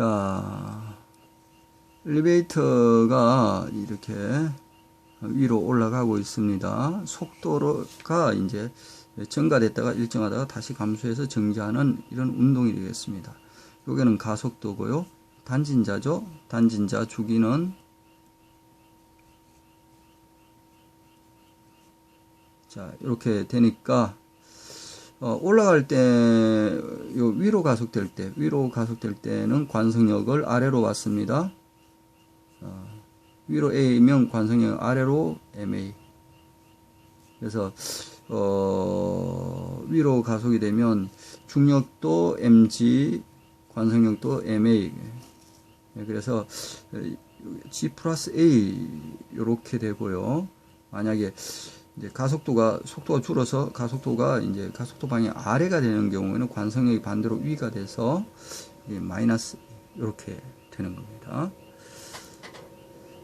자, 엘리베이터가 이렇게 위로 올라가고 있습니다. 속도가 이제 증가됐다가 일정하다가 다시 감소해서 정지하는 이런 운동이 되겠습니다. 여기는 가속도고요. 단진자죠. 단진자 주기는 자, 이렇게 되니까 어, 올라갈 때, 요 위로 가속될 때, 위로 가속될 때는 관성력을 아래로 왔습니다. 어, 위로 A면 관성력 아래로 MA. 그래서, 어, 위로 가속이 되면 중력도 MG, 관성력도 MA. 예, 그래서 G 플러스 A, 요렇게 되고요. 만약에 이제 가속도가 속도가 줄어서 가속도가 이제 가속도 방향 아래가 되는 경우에는 관성력이 반대로 위가 돼서 마이너스 이렇게 되는 겁니다.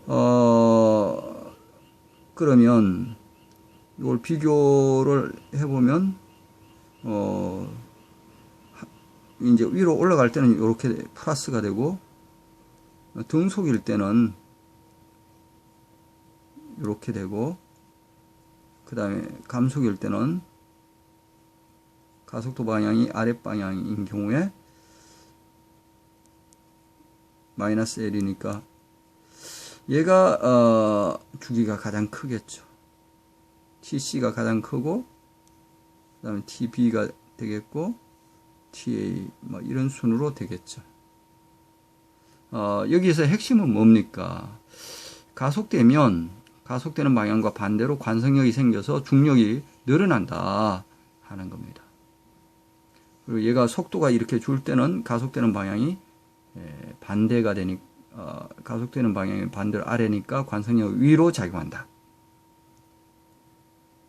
어 그러면 이걸 비교를 해보면 어 하- 이제 위로 올라갈 때는 이렇게 플러스가 되고 등속일 때는 이렇게 되고 그 다음에 감속일 때는 가속도 방향이 아랫 방향인 경우에 마이너스 L이니까 얘가 어, 주기가 가장 크겠죠. TC가 가장 크고 그 다음에 TB가 되겠고 TA 뭐 이런 순으로 되겠죠. 어, 여기서 핵심은 뭡니까? 가속되면 가속되는 방향과 반대로 관성력이 생겨서 중력이 늘어난다 하는 겁니다. 그리고 얘가 속도가 이렇게 줄 때는 가속되는 방향이 에, 반대가 되니 어, 가속되는 방향이 반대로 아래니까 관성력 위로 작용한다.